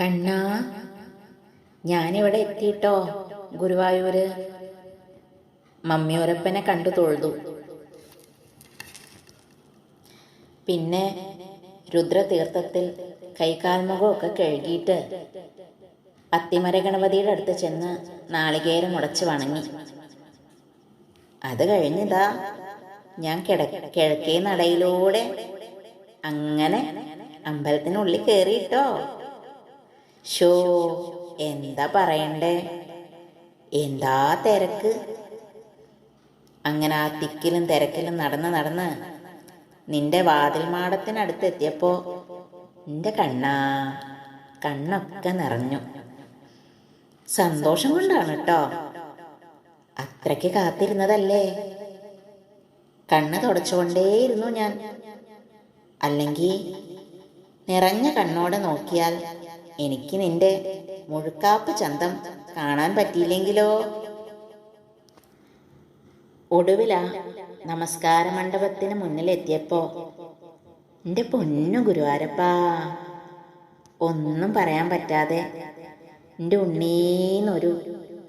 കണ്ണാ ഞാനിവിടെ എത്തിയിട്ടോ ഗുരുവായൂര്? മമ്മിയോരപ്പനെ കണ്ടു തൊഴുതു. പിന്നെ രുദ്രതീർത്ഥത്തിൽ കൈകാൽമുഖമൊക്കെ കഴുകിയിട്ട് അത്തിമര ഗണപതിയുടെ അടുത്ത് ചെന്ന് നാളികേരം ഉടച്ച് വണങ്ങി. അത് കഴിഞ്ഞതാ ഞാൻ കിട കിഴക്കേ നടയിലൂടെ അങ്ങനെ അമ്പലത്തിനുള്ളിൽ കയറിയിട്ടോ ഷോ എന്താ പറയണ്ടേ? എന്താ തിരക്ക്? അങ്ങനെ ആ തിക്കിലും തിരക്കിലും നടന്ന് നടന്ന് നിന്റെ വാതിൽ മാടത്തിനടുത്ത് നിന്റെ കണ്ണാ കണ്ണൊക്കെ നിറഞ്ഞു. സന്തോഷം കൊണ്ടാണ് കേട്ടോ അത്രയ്ക്ക് കാത്തിരുന്നതല്ലേ? കണ്ണ് തുടച്ചുകൊണ്ടേയിരുന്നു ഞാൻ. അല്ലെങ്കിൽ നിറഞ്ഞ കണ്ണോടെ നോക്കിയാൽ എനിക്ക് നിന്റെ മുഴുക്കാപ്പ് ചന്തം കാണാൻ പറ്റിയില്ലെങ്കിലോ? ഒടുവിലാ നമസ്കാര മണ്ഡപത്തിന് മുന്നിലെത്തിയപ്പോ എന്റെ പൊന്നു ഗുരുവാരപ്പാ ഒന്നും പറയാൻ പറ്റാതെ എന്റെ ഉണ്ണീന്നൊരു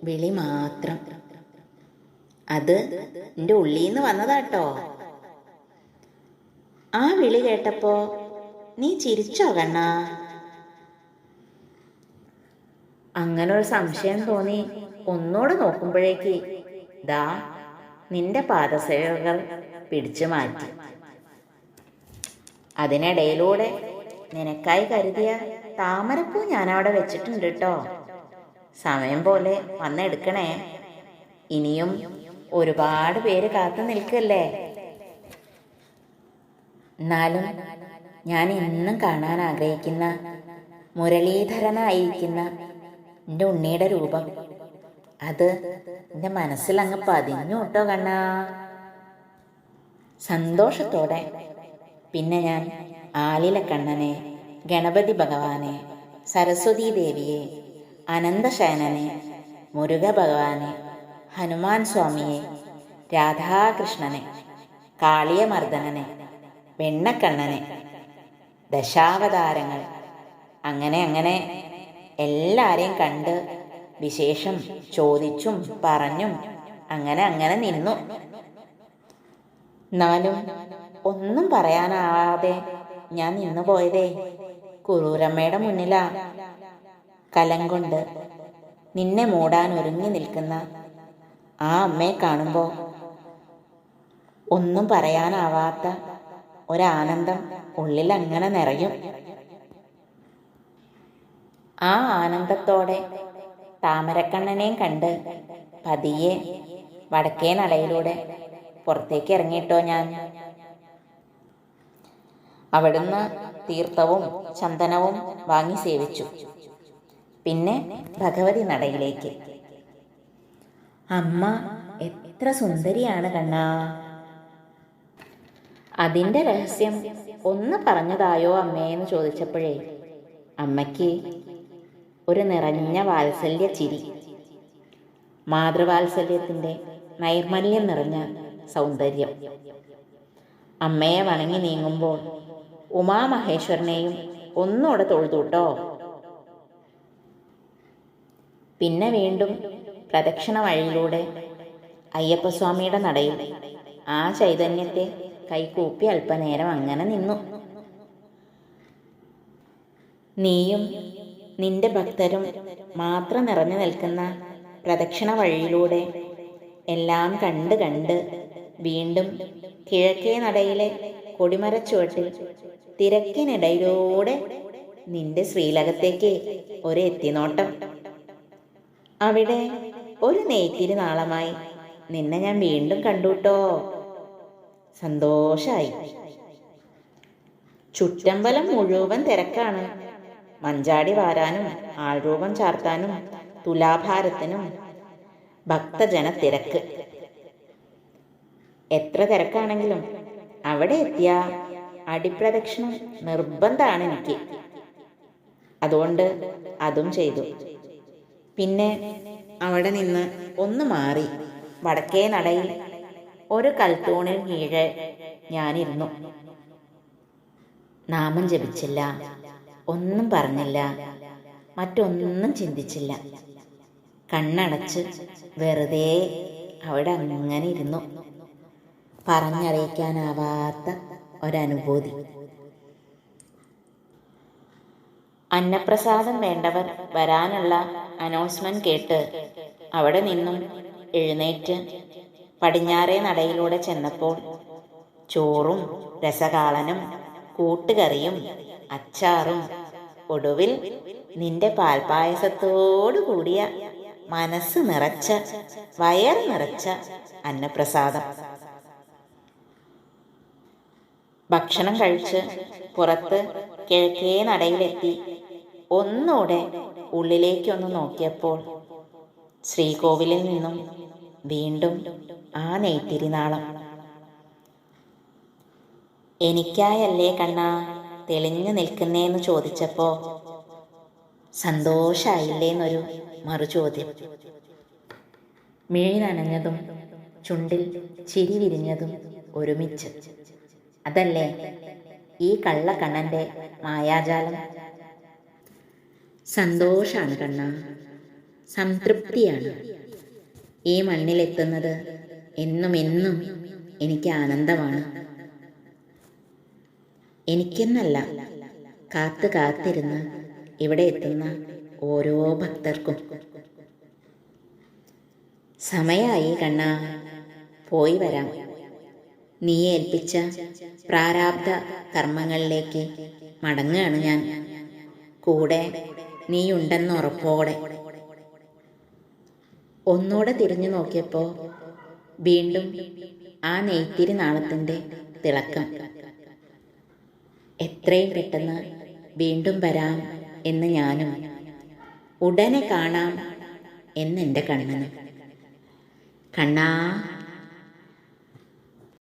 വിളി മാത്രം. അത് എന്റെ ഉള്ളീന്ന് വന്നതാട്ടോ. ആ വിളി കേട്ടപ്പോ നീ ചിരിച്ചോ കണ്ണാ? അങ്ങനെ ഒരു സംശയം തോന്നി ഒന്നോട് നോക്കുമ്പോഴേക്ക് ദാ നിന്റെ പാദസേവകൾ പിടിച്ചു മാറ്റി. അതിനിടയിലൂടെ നിനക്കായി കരുതിയ താമരപ്പൂ ഞാൻ അവിടെ വെച്ചിട്ടുണ്ട് കേട്ടോ സമയം പോലെ വന്നെടുക്കണേ. ഇനിയും ഒരുപാട് പേര് കാത്തു നിൽക്കല്ലേ? എന്നാലും ഞാൻ ഇന്നും കാണാൻ ആഗ്രഹിക്കുന്ന മുരളീധരനായിരിക്കുന്ന എന്റെ ഉണ്ണിയുടെ രൂപം. അത് എന്റെ മനസ്സിൽ അങ്ങ് പതിഞ്ഞു കേട്ടോ കണ്ണാ. സന്തോഷത്തോടെ പിന്നെ ഞാൻ ആലില കണ്ണനെ ഗണപതി ഭഗവാനെ സരസ്വതീ ദേവിയെ അനന്തശയനനെ മുരുക ഭഗവാനെ ഹനുമാൻ സ്വാമിയെ രാധാകൃഷ്ണനെ കാളിയമർദ്ദനനെ വെണ്ണക്കണ്ണനെ ദശാവതാരങ്ങൾ അങ്ങനെ അങ്ങനെ എല്ലാരെയും കണ്ട് വിശേഷം ചോദിച്ചും പറഞ്ഞും അങ്ങനെ അങ്ങനെ നിന്നു. എന്നാലും ഒന്നും പറയാനാവാതെ ഞാൻ നിന്നു പോയതേ കുറൂരമ്മയുടെ മുന്നിലാ. കലം കൊണ്ട് നിന്നെ മൂടാൻ ഒരുങ്ങി നിൽക്കുന്ന ആ അമ്മയെ കാണുമ്പോൾ ഒന്നും പറയാനാവാത്ത ഒരാനന്ദം ഉള്ളിൽ അങ്ങനെ നിറയും. ആ ആനന്ദത്തോടെ താമരക്കണ്ണനെയും കണ്ട് പതിയെ വടക്കേ നടയിലൂടെ പുറത്തേക്ക് ഇറങ്ങിയിട്ടോ ഞാൻ. അവിടുന്ന് തീർത്ഥവും ചന്ദനവും വാങ്ങി സേവിച്ചു. പിന്നെ ഭഗവതി നടയിലേക്ക്. അമ്മ എത്ര സുന്ദരിയാണ് കണ്ണാ. അതിന്റെ രഹസ്യം ഒന്ന് പറഞ്ഞതായോ അമ്മയെന്ന് ചോദിച്ചപ്പോഴേ അമ്മയ്ക്ക് ഒരു നിറഞ്ഞ വാത്സല്യ ചിരി. മാതൃവാത്സല്യത്തിന്റെ നൈർമല്യം നിറഞ്ഞ സൗന്ദര്യം. അമ്മയെ വണങ്ങി നീങ്ങുമ്പോൾ ഉമാമഹേശ്വരനെയും ഒന്നുകൂടെ തൊഴുതൂട്ടോ? പിന്നെ വീണ്ടും പ്രദക്ഷിണ വഴിയിലൂടെ അയ്യപ്പസ്വാമിയുടെ നടയിൽ ആ ചൈതന്യത്തെ കൈകൂപ്പി അല്പനേരം അങ്ങനെ നിന്നു. നീയും നിന്റെ ഭക്തരും മാത്രം നിറഞ്ഞു നിൽക്കുന്ന പ്രദക്ഷിണ വഴിയിലൂടെ എല്ലാം കണ്ട് കണ്ട് വീണ്ടും കിഴക്കേ നടയിലെ കൊടിമരച്ചുവട്ടിൽ തിരക്കിനിടയിലൂടെ നിന്റെ ശ്രീലകത്തേക്ക് ഒരു എത്തിനോട്ടം. അവിടെ ഒരു നെയ്ത്തിരി നാളമായി നിന്നെ ഞാൻ വീണ്ടും കണ്ടുട്ടോ. സന്തോഷായി. ചുറ്റമ്പലം മുഴുവൻ തിരക്കാണ്. മഞ്ചാടി വാരാനും ആൾരൂപം ചാർത്താനും തുലാഭാരത്തിനും ഭക്തജന തിരക്ക് എത്ര തിരക്കാണെങ്കിലും അവിടെ എത്തിയ അടിപ്രദക്ഷിണം നിർബന്ധമാണ് എനിക്ക്. അതുകൊണ്ട് അതും ചെയ്തു. പിന്നെ അവിടെ നിന്ന് ഒന്ന് മാറി വടക്കേ നടയിൽ ഒരു കൽത്തൂണിൽ കീഴെ ഞാനിരുന്നു. നാമം ജപിച്ചില്ല. ഒന്നും പറഞ്ഞില്ല. മറ്റൊന്നും ചിന്തിച്ചില്ല. കണ്ണടച്ച് വെറുതെ അവിടെ അങ്ങനെ ഇരുന്നു. പറഞ്ഞറിയിക്കാനാവാത്ത ഒരനുഭൂതി. അന്നപ്രസാദം വേണ്ടവർ വരാനുള്ള അനൗൺസ്മെന്റ് കേട്ട് അവിടെ നിന്നും എഴുന്നേറ്റ് പടിഞ്ഞാറേ നടയിലൂടെ ചെന്നപ്പോൾ ചോറും രസകാളനും കൂട്ടുകറിയും അച്ചാറും ഒടുവിൽ നിന്റെ പാൽപായസത്തോടു കൂടിയ മനസ്സ് നിറച്ച വയർ നിറച്ച അന്നപ്രസാദം. ഭക്ഷണം കഴിച്ച് പുറത്ത് കിഴക്കേ നടയിലെത്തി ഒന്നോടെ ഉള്ളിലേക്കൊന്ന് നോക്കിയപ്പോൾ ശ്രീകോവിലിൽ നിന്നും വീണ്ടും ആ നെയ്ത്തിരിനാളം. എനിക്കായല്ലേ കണ്ണാ തെളിഞ്ഞു നിൽക്കുന്നേന്ന് ചോദിച്ചപ്പോ സന്തോഷായില്ലേന്നൊരു മറുചോദ്യം. മിഴി നനഞ്ഞതും ചുണ്ടിൽ ചിരി വിരിഞ്ഞതും ഒരുമിച്ച്. അതല്ലേ ഈ കള്ളക്കണ്ണന്റെ മായാജാലം? സന്തോഷാണ് കണ്ണ. സംതൃപ്തിയാണ്. ഈ മണ്ണിലെത്തുന്നത് എന്നും എന്നും എനിക്ക് ആനന്ദമാണ്. എനിക്കെന്നല്ല കാത്തു കാത്തിരുന്ന് ഇവിടെ എത്തുന്ന ഓരോ ഭക്തർക്കും. സമയായി കണ്ണ പോയി വരാം. നീ ഏൽപ്പിച്ച പ്രാരാബ്ധ കർമ്മങ്ങളിലേക്ക് മടങ്ങുകയാണ് ഞാൻ. കൂടെ നീയുണ്ടെന്ന് ഉറപ്പോടെ ഒന്നുകൂടെ തിരിഞ്ഞു നോക്കിയപ്പോൾ വീണ്ടും ആ നെയ്ത്തിരി നാളത്തിന്റെ തിളക്കം. എത്രയും പെട്ടെന്ന് വീണ്ടും വരാം എന്ന് ഞാനും. ഉടനെ കാണാം എന്നെന്റെ കണ്ണനും. കണ്ണാ